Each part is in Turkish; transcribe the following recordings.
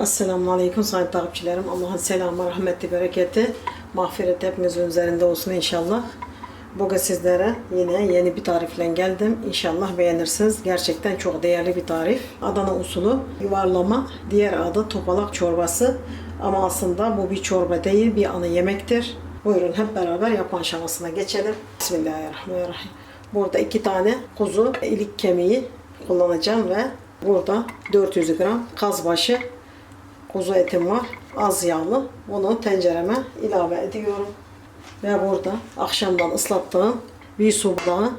Esselamu Aleyküm sayın takipçilerim. Allah'ın selamı, rahmeti, bereketi, mağfireti hepimizin üzerinde olsun inşallah. Bugün sizlere yine yeni bir tarifle geldim. İnşallah beğenirsiniz. Gerçekten çok değerli bir tarif. Adana usulü yuvarlama, diğer adı topalak çorbası. Ama aslında bu bir çorba değil, bir ana yemektir. Buyurun hep beraber yapma aşamasına geçelim. Bismillahirrahmanirrahim. Burada iki tane kuzu ilik kemiği kullanacağım ve burada 400 gram kazbaşı kuzu etim var. Az yağlı. Bunu tencereme ilave ediyorum. Ve burada akşamdan ıslattığım bir su bardağı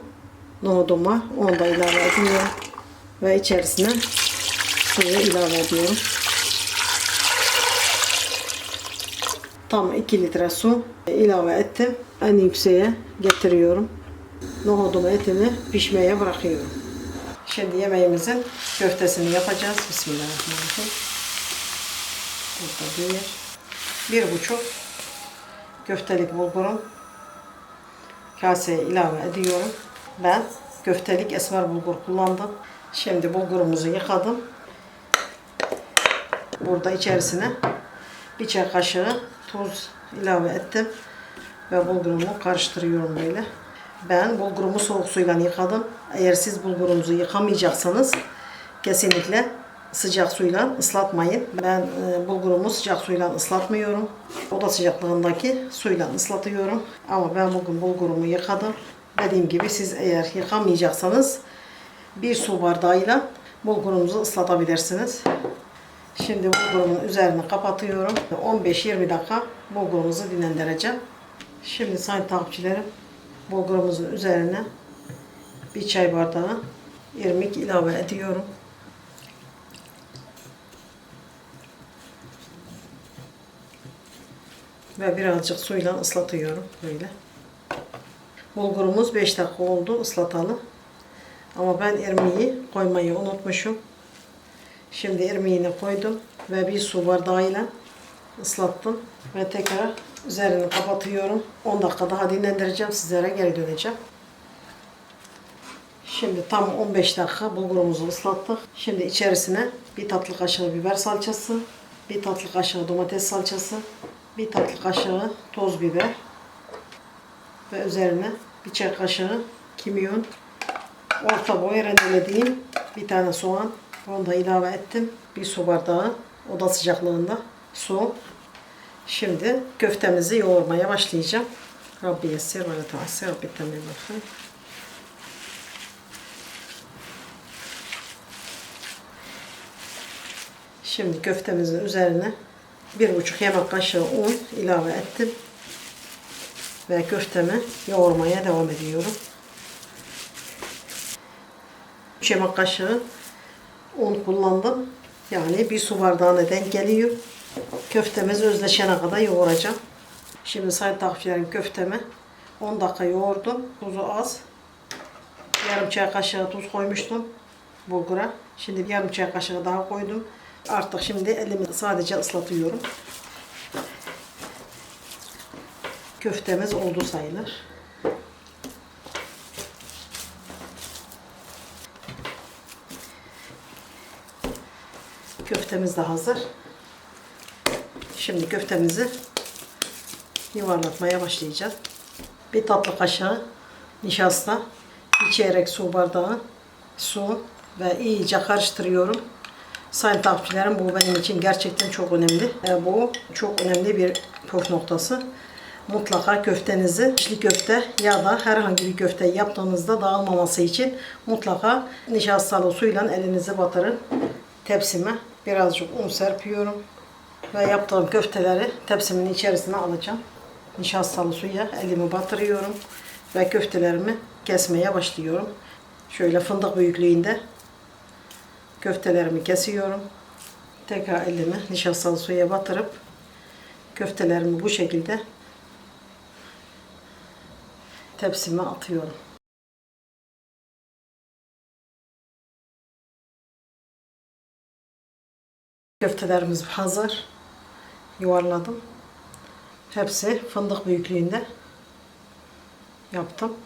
nohudum var. Onu da ilave ediyorum. Ve içerisine suyu ilave ediyorum. Tam 2 litre su ilave ettim. En yükseğe getiriyorum. Nohudumu etimi pişmeye bırakıyorum. Şimdi yemeğimizin köftesini yapacağız. Bismillahirrahmanirrahim. Burada bir, bir buçuk köftelik bulgurum kaseye ilave ediyorum. Ben köftelik esmer bulgur kullandım. Şimdi bulgurumuzu yıkadım. Burada içerisine bir çay kaşığı tuz ilave ettim. Ve bulgurumu karıştırıyorum böyle. Ben bulgurumu soğuk suyla yıkadım. Eğer siz bulgurunuzu yıkamayacaksanız kesinlikle sıcak suyla ıslatmayın. Ben e, bulgurumu sıcak suyla ıslatmıyorum. Oda sıcaklığındaki suyla ıslatıyorum. Ama ben bugün bulgurumu yıkadım. Dediğim gibi siz eğer yıkamayacaksanız bir su bardağıyla bulgurunuzu ıslatabilirsiniz. Şimdi bulgurumun üzerini kapatıyorum. 15-20 dakika bulgurumuzu dinlendireceğim. Şimdi sayın takipçilerim bulgurumuzun üzerine bir çay bardağı irmik ilave ediyorum. Ve birazcık suyla ıslatıyorum böyle. Bulgurumuz 5 dakika oldu ıslatalı. Ama ben irmiği koymayı unutmuşum. Şimdi irmiğini koydum ve bir su bardağıyla ıslattım ve tekrar üzerini kapatıyorum. 10 dakika daha dinlendireceğim. Sizlere geri döneceğim. Şimdi tam 15 dakika bulgurumuzu ıslattık. Şimdi içerisine bir tatlı kaşığı biber salçası, bir tatlı kaşığı domates salçası, bir tatlı kaşığı toz biber ve üzerine bir çay kaşığı kimyon, orta boy rendelediğim bir tane soğan, onu da ilave ettim. Bir su bardağı oda sıcaklığında su. Şimdi köftemizi yoğurmaya başlayacağım. Rabbi yessir ve teassir. Rabbi temel Şimdi köftemizin üzerine bir buçuk yemek kaşığı un ilave ettim. Ve köftemi yoğurmaya devam ediyorum. 3 yemek kaşığı un kullandım. Yani bir su bardağına denk geliyor. Köftemiz özleşene kadar yoğuracağım. Şimdi sayın takipçilerim köftemi 10 dakika yoğurdum. Tuzu az. Yarım çay kaşığı tuz koymuştum bulgura. Şimdi yarım çay kaşığı daha koydum. Artık şimdi elimi sadece ıslatıyorum. Köftemiz oldu sayılır. Köftemiz de hazır. Şimdi köftemizi yuvarlatmaya başlayacağız. Bir tatlı kaşığı nişasta, bir çeyrek su bardağı su ve iyice karıştırıyorum. Sayın takipçilerim bu benim için gerçekten çok önemli. E, bu çok önemli bir püf noktası. Mutlaka köftenizi içli köfte ya da herhangi bir köfte yaptığınızda dağılmaması için mutlaka nişastalı suyla elinizi batırın. Tepsime birazcık un serpiyorum. Ve yaptığım köfteleri tepsimin içerisine alacağım. Nişastalı suya elimi batırıyorum. Ve köftelerimi kesmeye başlıyorum. Şöyle fındık büyüklüğünde köftelerimi kesiyorum. Tekrar elimi nişastalı suya batırıp köftelerimi bu şekilde tepsime atıyorum. Köftelerimiz hazır. Yuvarladım. Hepsi fındık büyüklüğünde yaptım.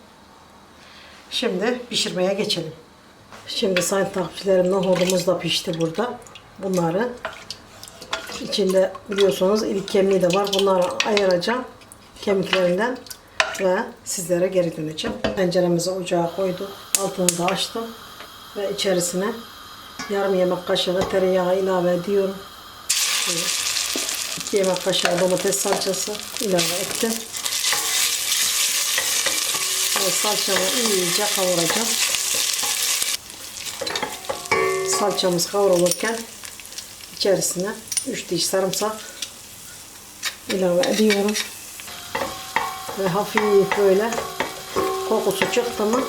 Şimdi pişirmeye geçelim. Şimdi sayın takipçilerim nohudumuz da pişti burada. Bunları içinde biliyorsunuz ilik kemiği de var. Bunları ayıracağım kemiklerinden ve sizlere geri döneceğim. Tenceremizi ocağa koyduk. Altını da açtım ve içerisine yarım yemek kaşığı tereyağı ilave ediyorum. Şöyle. 2 yemek kaşığı domates salçası ilave ettim. Ve salçamı iyice kavuracağım. Salçamız kavrulurken içerisine 3 diş sarımsak ilave ediyorum. Ve hafif böyle kokusu çıktı mı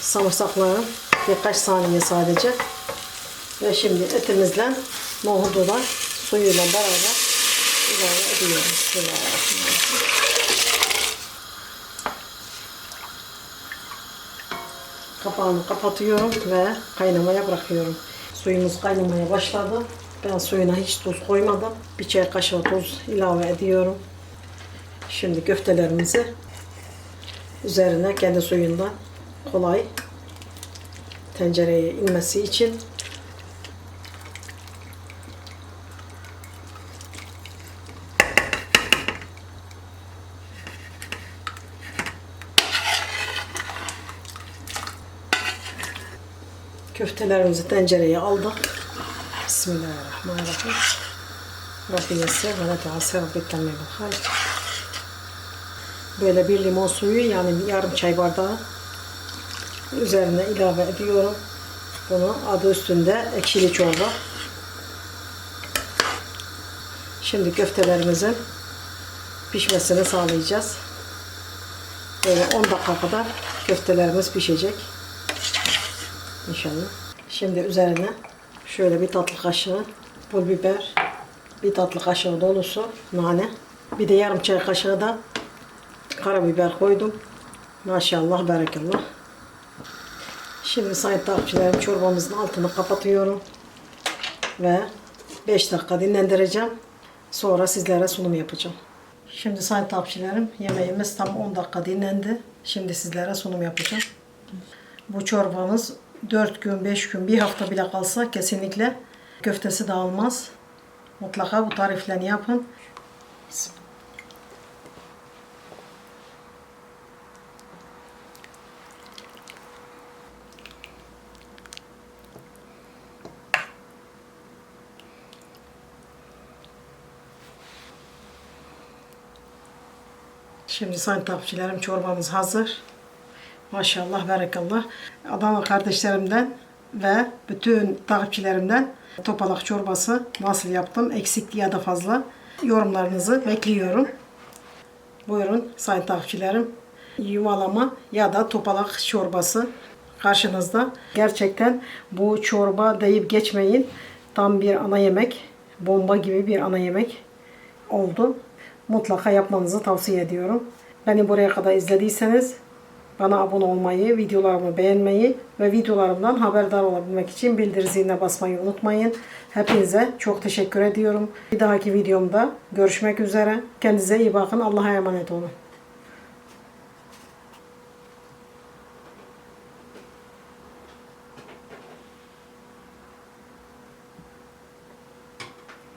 sarımsakların birkaç saniye sadece. Ve şimdi etimizle nohudu da suyuyla beraber ilave ediyorum. Bismillahirrahmanirrahim. Kapağını kapatıyorum ve kaynamaya bırakıyorum. Suyumuz kaynamaya başladı. Ben suyuna hiç tuz koymadım. Bir çay kaşığı tuz ilave ediyorum. Şimdi köftelerimizi üzerine kendi suyundan kolay tencereye inmesi için köftelerimizi tencereye aldık. Bismillahirrahmanirrahim. Rabbi yessir ve la tuassir Rabbi hayır. Böyle bir limon suyu yani yarım çay bardağı üzerine ilave ediyorum. Bunu adı üstünde ekşili çorba. Şimdi köftelerimizin pişmesini sağlayacağız. Böyle 10 dakika kadar köftelerimiz pişecek. İnşallah. Şimdi üzerine şöyle bir tatlı kaşığı pul biber, bir tatlı kaşığı dolusu nane, bir de yarım çay kaşığı da karabiber koydum. Maşallah, berekallah. Şimdi sayın takipçilerim çorbamızın altını kapatıyorum. Ve 5 dakika dinlendireceğim. Sonra sizlere sunum yapacağım. Şimdi sayın takipçilerim yemeğimiz tam 10 dakika dinlendi. Şimdi sizlere sunum yapacağım. Bu çorbamız 4 gün, 5 gün, bir hafta bile kalsa kesinlikle köftesi dağılmaz. Mutlaka bu tariflerini yapın. Şimdi sayın takipçilerim çorbamız hazır. Maşallah, berekallah. Adana kardeşlerimden ve bütün takipçilerimden topalak çorbası nasıl yaptım, eksik ya da fazla yorumlarınızı bekliyorum. Buyurun sayın takipçilerim. Yuvalama ya da topalak çorbası karşınızda. Gerçekten bu çorba deyip geçmeyin. Tam bir ana yemek, bomba gibi bir ana yemek oldu. Mutlaka yapmanızı tavsiye ediyorum. Beni buraya kadar izlediyseniz bana abone olmayı, videolarımı beğenmeyi ve videolarımdan haberdar olabilmek için bildirim ziline basmayı unutmayın. Hepinize çok teşekkür ediyorum. Bir dahaki videomda görüşmek üzere. Kendinize iyi bakın. Allah'a emanet olun.